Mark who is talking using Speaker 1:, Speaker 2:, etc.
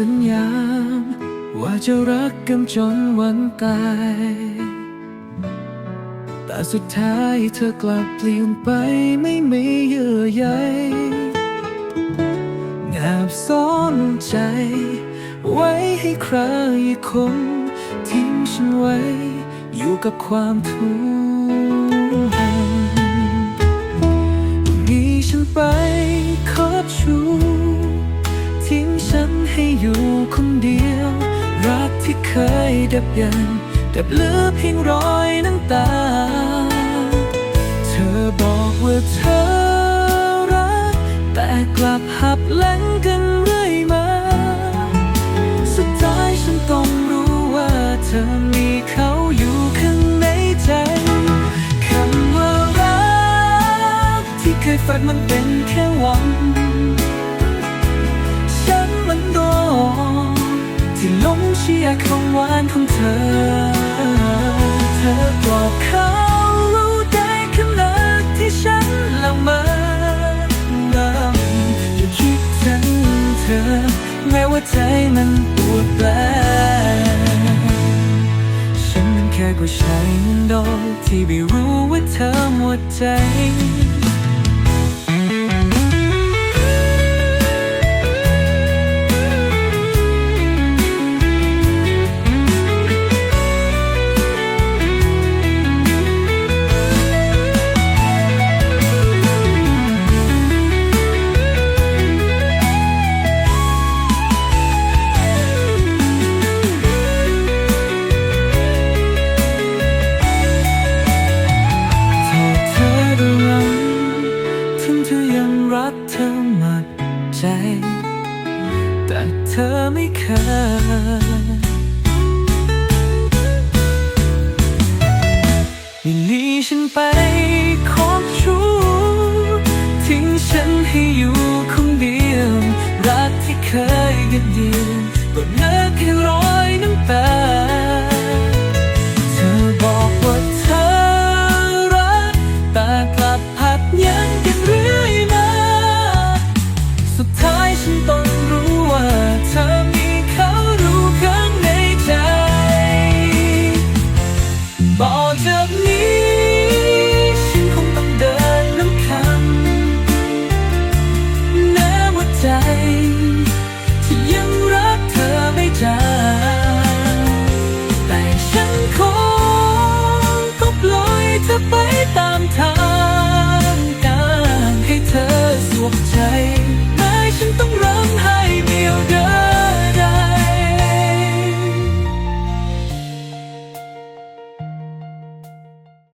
Speaker 1: สัญญา ว่าจะรักกันจนวันตาย แต่สุดท้ายเธอกลับเปลี่ยนไปไม่มีเยื่อใยแอบซ่อนใจ ไว้ให้ใครคน ทิ้งฉันไว้อยู่กับความทุก คนเดียว รักที่เคยดับยันดับเหลือเพียงรอยน้ำตา เธอบอกว่าเธอรัก แต่กลับหับหลังกันเรื่อยมา สุดท้ายฉันต้องรู้ว่าเธอมีเขาอยู่ข้างในใจคำว่ารัก ที่เคยฝันมันเป็นแค่หวังฉันมันโดน เชื่อคำหวานของเธอ เธอบอกเขารู้ได้ขนาดที่ฉันละเมอลำจะคิดถึงเธอ แม้ว่าใจมันปวดแปลฉันมันแค่ผู้ชายนั้นโดนที่ไม่รู้ว่าเธอหมดใจ แต่เธอไม่เคยนี่ลีฉันไปคบชู้ทิ้งฉันให้อยู่คนเดียว รักที่เคยกันดี บอกจากนี้ฉันคงต้องเดินน้ำคำแม้ว่าใจที่ยังรักเธอไม่จางแต่ฉันคงก็ปล่อยเธอไป